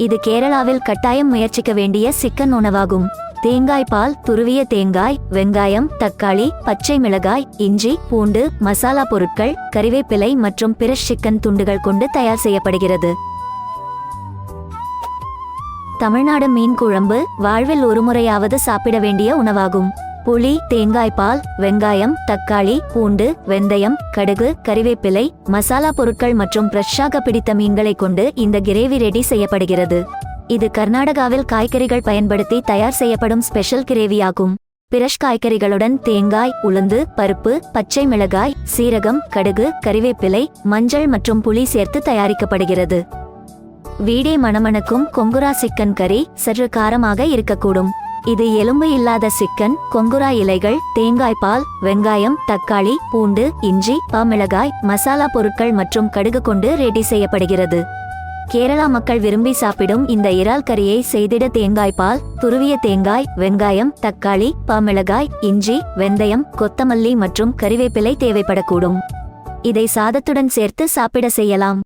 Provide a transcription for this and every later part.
இது கேரளாவில் கட்டாயம் முயற்சிக்க வேண்டிய சிக்கன் உணவாகும். தேங்காய் பால் துருவிய தேங்காய் வெங்காயம் தக்காளி பச்சை மிளகாய் இஞ்சி பூண்டு மசாலா பொருட்கள் கறிவேப்பிலை மற்றும் பிற சிக்கன் துண்டுகள் கொண்டு தயார் செய்யப்படுகிறது. தமிழ்நாடு மீன் குழம்பு வாழ்வில் ஒருமுறையாவது சாப்பிட வேண்டிய உணவாகும். புளி தேங்காய் பால் வெங்காயம் தக்காளி பூண்டு வெந்தயம் கடுகு கறிவேப்பிலை மசாலா பொருட்கள் மற்றும் ஃப்ரெஷ்ஷாக பிடித்த மீன்களை கொண்டு இந்த கிரேவி ரெடி செய்யப்படுகிறது. இது கர்நாடகாவில் காய்கறிகள் பயன்படுத்தி தயார் செய்யப்படும் ஸ்பெஷல் கிரேவியாகும். பிரஷ் காய்கறிகளுடன் தேங்காய் உளுந்து பருப்பு பச்சை மிளகாய் சீரகம் கடுகு கறிவேப்பிலை மஞ்சள் மற்றும் புளி சேர்த்து தயாரிக்கப்படுகிறது. வீடே மணமணக்கும் கொங்குரா சிக்கன் கறி சற்று காரமாக இருக்கக்கூடும். இது எலும்பு இல்லாத சிக்கன் கொங்குரா இலைகள் தேங்காய் பால் வெங்காயம் தக்காளி பூண்டு இஞ்சி பாமிளகாய் மசாலா பொருட்கள் மற்றும் கடுகு கொண்டு ரெடி செய்யப்படுகிறது. கேரளா மக்கள் விரும்பி சாப்பிடும் இந்த இறால் கறியை செய்திட தேங்காய் பால் துருவிய தேங்காய் வெங்காயம் தக்காளி பாமிளகாய் இஞ்சி வெந்தயம் கொத்தமல்லி மற்றும் கறிவேப்பிலை தேவைப்படக்கூடும். இதை சாதத்துடன் சேர்த்து சாப்பிட செய்யலாம்.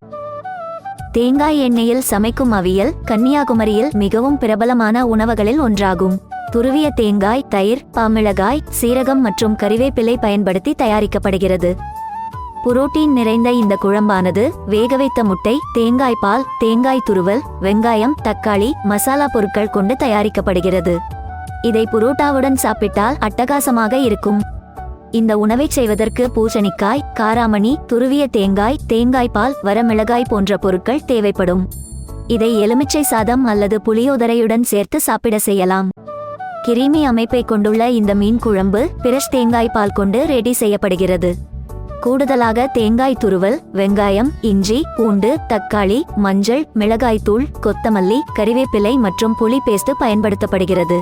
தேங்காய் எண்ணெயில் சமைக்கும் அவியல் கன்னியாகுமரியில் மிகவும் பிரபலமான உணவுகளில் ஒன்றாகும். துருவிய தேங்காய் தயிர் பாமிளகாய் சீரகம் மற்றும் கறிவேப்பிலை பயன்படுத்தி தயாரிக்கப்படுகிறது. புரோட்டீன் நிறைந்த இந்த குழம்பானது வேக வைத்த முட்டை தேங்காய் பால் தேங்காய் துருவல் வெங்காயம் தக்காளி மசாலா பொருட்கள் கொண்டு தயாரிக்கப்படுகிறது. இதை புரோட்டாவுடன் சாப்பிட்டால் அட்டகாசமாக இருக்கும். இந்த உணவை செய்வதற்கு பூசணிக்காய் காராமணி துருவிய தேங்காய் தேங்காய் பால் வரமிளகாய் போன்ற பொருட்கள் தேவைப்படும். இதை எலுமிச்சை சாதம் அல்லது புளியோதரையுடன் சேர்த்து சாப்பிட செய்யலாம். கிருமி அமைப்பை கொண்டுள்ள இந்த மீன் குழம்பு பிரஷ் தேங்காய் பால் கொண்டு ரெடி செய்யப்படுகிறது. கூடுதலாக தேங்காய் துருவல் வெங்காயம் இஞ்சி பூண்டு தக்காளி மஞ்சள் மிளகாய்த்தூள் கொத்தமல்லி கறிவேப்பிலை மற்றும் புளி பேஸ்ட் பயன்படுத்தப்படுகிறது.